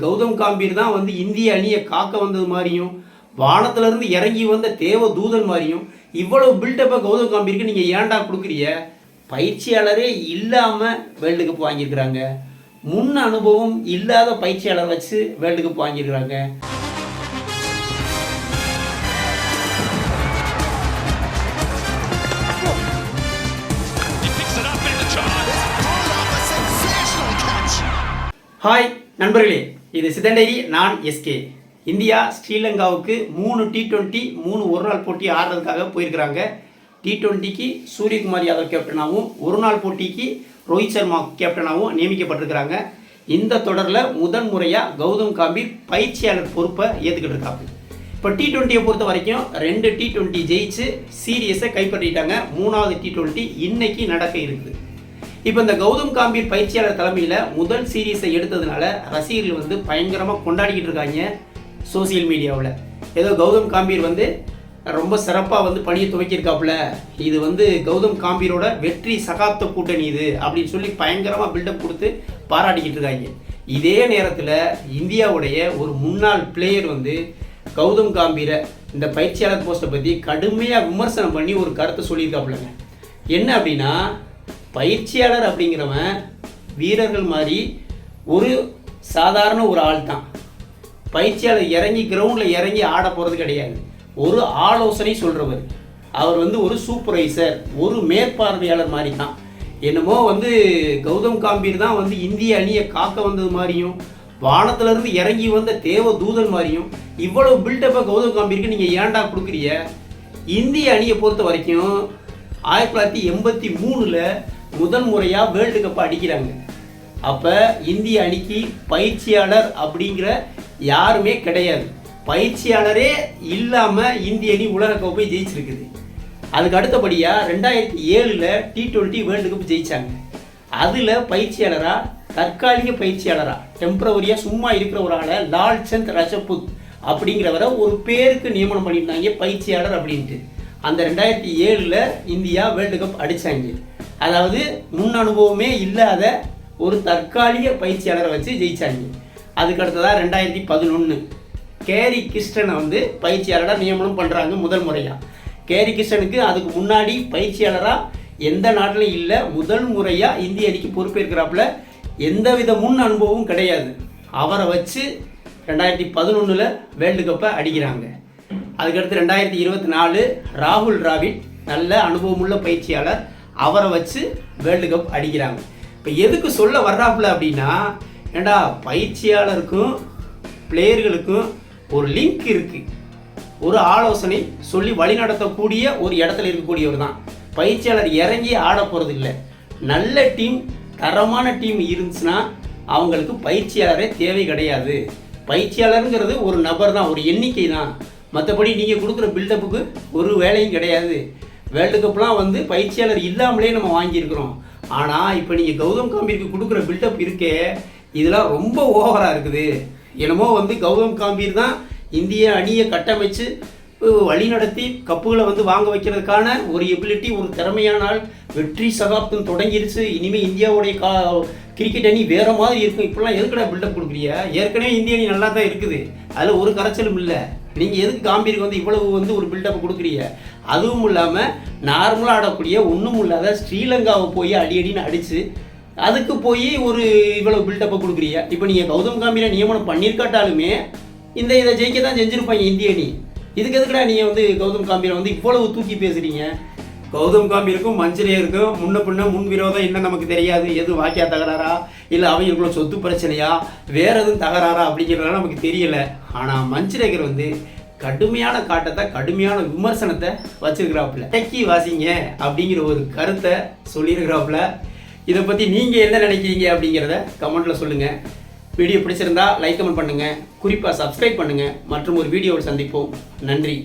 கௌதம் காம்பீர் தான் வந்து இந்திய அணியை காக்க வந்தது மாதிரியும் வானத்திலிருந்து இறங்கி வந்த தேவ தூதன் மாதிரியும் இவ்வளவு பில்டப்பை கௌதம் காம்பீருக்கு நீங்கள் ஏன்டா கொடுக்குறீங்க? பயிற்சியாளரே இல்லாமல் வேர்ல்டு கப் வாங்கியிருக்கிறாங்க. முன் அனுபவம் இல்லாத பயிற்சியாளர் வச்சு வேர்ல்டு கப் வாங்கியிருக்கிறாங்க. ஹாய் நண்பர்களே. இது சிதண்டரி நான் எஸ்கே. இந்தியா ஸ்ரீலங்காவுக்கு மூணு டி ட்வெண்ட்டி மூணு ஒரு நாள் போட்டி ஆடுறதுக்காக போயிருக்கிறாங்க. டி டுவெண்ட்டிக்கு சூரியகுமார் யாதவ் கேப்டனாகவும் ஒரு நாள் போட்டிக்கு ரோஹித் சர்மா கேப்டனாகவும் நியமிக்கப்பட்டிருக்கிறாங்க. இந்த தொடரில் முதன் முறையாக கௌதம் காம்பீர் பயிற்சியாளர் பொறுப்பை ஏற்றுக்கிட்டு இருக்காங்க. இப்போ டி ட்வெண்ட்டியை பொறுத்த வரைக்கும் ரெண்டு டி டுவெண்ட்டி ஜெயிச்சு சீரியஸை கைப்பற்றிட்டாங்க. மூணாவது டி டுவெண்ட்டி இன்னைக்கு நடக்க இருக்குது. இப்போ இந்த கௌதம் காம்பீர் பயிற்சியாளர் தலைமையில் முதல் சீரீஸை எடுத்ததுனால ரசிகர்கள் வந்து பயங்கரமாக கொண்டாடிக்கிட்டு இருக்காங்க சோசியல் மீடியாவில் ஏதோ கௌதம் காம்பீர் வந்து ரொம்ப சிறப்பாக வந்து பணியை துவக்கியிருக்காப்புல. இது வந்து கௌதம் காம்பீரோட வெற்றி சகாப்த கூட்டணி இது அப்படின்னு சொல்லி பயங்கரமாக பில்டப் கொடுத்து பாராட்டிக்கிட்டு இருக்காங்க. இதே நேரத்தில் இந்தியாவுடைய ஒரு முன்னாள் பிளேயர் வந்து கௌதம் காம்பீரை இந்த பயிற்சியாளர் போஸ்ட்டை பற்றி கடுமையாக விமர்சனம் பண்ணி ஒரு கருத்தை சொல்லியிருக்காப்புலங்க. என்ன அப்படின்னா பயிற்சியாளர் அப்படிங்கிறவன் வீரர்கள் மாதிரி ஒரு சாதாரண ஒரு ஆள் தான். பயிற்சியாளர் இறங்கி கிரவுண்டில் இறங்கி ஆட போகிறது கிடையாது. ஒரு ஆலோசனை சொல்கிறவர் அவர் வந்து ஒரு சூப்பர்வைசர் ஒரு மேற்பார்வையாளர் மாதிரி தான். என்னமோ வந்து கௌதம் காம்பீர் தான் வந்து இந்திய அணியை காக்க வந்தது மாதிரியும் வானத்துலேருந்து இறங்கி வந்த தேவ தூதன் மாதிரியும் இவ்வளவு பில்டப்பை கௌதம் காம்பீருக்கு நீங்கள் ஏன்டா கொடுக்குறீங்க? இந்திய அணியை பொறுத்த வரைக்கும் ஆயிரத்தி தொள்ளாயிரத்தி எண்பத்தி மூணில் முதல் முறையாக வேர்ல்டு கப் அடிக்கிறாங்க. அப்போ இந்திய அணிக்கு பயிற்சியாளர் அப்படிங்கிற யாருமே கிடையாது. பயிற்சியாளரே இல்லாமல் இந்திய அணி உலக கோப்பை ஜெயிச்சிருக்குது. அதுக்கு அடுத்தபடியாக ரெண்டாயிரத்தி ஏழில் டி டுவெண்ட்டி வேர்ல்டு கப் ஜெயித்தாங்க அதில் பயிற்சியாளராக தற்காலிக பயிற்சியாளராக டெம்பரவரியாக சும்மா இருக்கிற ஒரு ஆளை லால் சந்த் ரஜபுத் அப்படிங்கிறவரை ஒரு பேருக்கு நியமனம் பண்ணியிருந்தாங்க பயிற்சியாளர் அப்படின்ட்டு. அந்த ரெண்டாயிரத்தி ஏழில் இந்தியா வேர்ல்டு கப் அடித்தாங்க அதாவது முன் அனுபவமே இல்லாத ஒரு தற்காலிக பயிற்சியாளரை வச்சு ஜெயிச்சாங்க. அதுக்கடுத்ததாக ரெண்டாயிரத்தி பதினொன்று கேரி கிருஷ்ணனை வந்து பயிற்சியாளராக நியமனம் பண்ணுறாங்க முதல் முறையாக கேரி கிருஷ்ணனுக்கு அதுக்கு முன்னாடி பயிற்சியாளராக எந்த நாட்டிலும் இல்லை முதல் முறையாக இந்திய அணிக்கு பொறுப்பேற்கிறாப்புல எந்தவித முன் அனுபவமும் கிடையாது. அவரை வச்சு ரெண்டாயிரத்தி பதினொன்றில் வேர்ல்டு கப்பை அடிக்கிறாங்க. அதுக்கடுத்து ரெண்டாயிரத்தி இருபத்தி நாலு ராகுல் டிராவிட் நல்ல அனுபவமுள்ள பயிற்சியாளர். அவரை வச்சு வேர்ல்டு கப் அடிக்கிறாங்க. இப்போ எதுக்கு சொல்ல வர்றாப்புல அப்படின்னா ஏண்டா பயிற்சியாளருக்கும் பிளேயர்களுக்கும் ஒரு லிங்க் இருக்குது ஒரு ஆலோசனை சொல்லி வழிநடத்தக்கூடிய ஒரு இடத்துல இருக்கக்கூடியவர் தான். பயிற்சியாளர் இறங்கி ஆட போகிறது இல்லை நல்ல டீம் தரமான டீம் இருந்துச்சுன்னா அவங்களுக்கு பயிற்சியாளரே தேவை கிடையாது. பயிற்சியாளருங்கிறது ஒரு நபர் தான் ஒரு எண்ணிக்கை தான். மற்றபடி நீங்கள் கொடுக்குற பில்டப்புக்கு ஒரு வேலையும் கிடையாது. வேர்ல்டு கப்லாம் வந்து பயிற்சியாளர் இல்லாமலே நம்ம வாங்கியிருக்கிறோம். ஆனால் இப்போ நீங்கள் கௌதம் காம்பீருக்கு கொடுக்குற பில்டப் இருக்கே இதெல்லாம் ரொம்ப ஓவராக இருக்குது. என்னமோ வந்து கௌதம் காம்பீர் தான் இந்திய அணியை கட்டமைச்சு வழிநடத்தி கப்புகளை வந்து வாங்க வைக்கிறதுக்கான ஒரு எபிலிட்டி ஒரு திறமையான ஆள். வெற்றி சகாப்தம் தொடங்கிருச்சு. இனிமேல் இந்தியாவுடைய கா கிரிக்கெட் அணி வேற மாதிரி இருக்கும். இப்படிலாம் எதுக்கடா பில்டப் கொடுக்குறியா ஏற்கனவே இந்திய அணி நல்லா தான் இருக்குது. அதில் ஒரு கரைச்சலும் இல்லை. நீங்கள் எதுக்கு காம்பீருக்கு வந்து இவ்வளவு வந்து ஒரு பில்டப் கொடுக்குறீங்க? அதுவும் இல்லாமல் நார்மலாக ஆடக்கூடிய ஒன்றும் இல்லாத ஸ்ரீலங்காவை போய் அடி அடின்னு அடித்து அதுக்கு போய் ஒரு இவ்வளவு பில்டப்பை கொடுக்குறீங்க. இப்போ நீங்கள் கௌதம் காம்பீரை நியமனம் பண்ணியிருக்காட்டாலுமே இந்த இதை ஜெயிக்க தான் செஞ்சுருப்பாங்க இந்திய அணி. இதுக்கு எதுக்குடா நீங்கள் வந்து கௌதம் காம்பீரை வந்து இவ்வளவு தூக்கி பேசுகிறீங்க கௌதம் காம்பீருக்கும் மஞ்சளையருக்கும் முன்ன பின்ன முன் விரோதம் என்ன நமக்கு தெரியாது? எது வாக்கியா தகராறா? இல்லை அவங்களுக்குள்ள சொத்து பிரச்சனையா? வேற எதுவும் தகராறா? அப்படிங்கிறதெல்லாம் நமக்கு தெரியல. ஆனால் மஞ்சரேகர் வந்து கடுமையான காட்டத்தை கடுமையான விமர்சனத்தை வச்சிருக்கிறாப்புல. டக்கி வாசிங்க அப்படிங்கிற ஒரு கருத்தை சொல்லியிருக்கிறாப்புல. இதை பற்றி நீங்கள் என்ன நினைக்கிறீங்க அப்படிங்கிறத கமெண்ட்டில் சொல்லுங்கள் வீடியோ பிடிச்சிருந்தா லைக் கமெண்ட் பண்ணுங்கள் குறிப்பாக சப்ஸ்கிரைப் பண்ணுங்கள் மற்றும் ஒரு வீடியோவில் சந்திப்போம். நன்றி.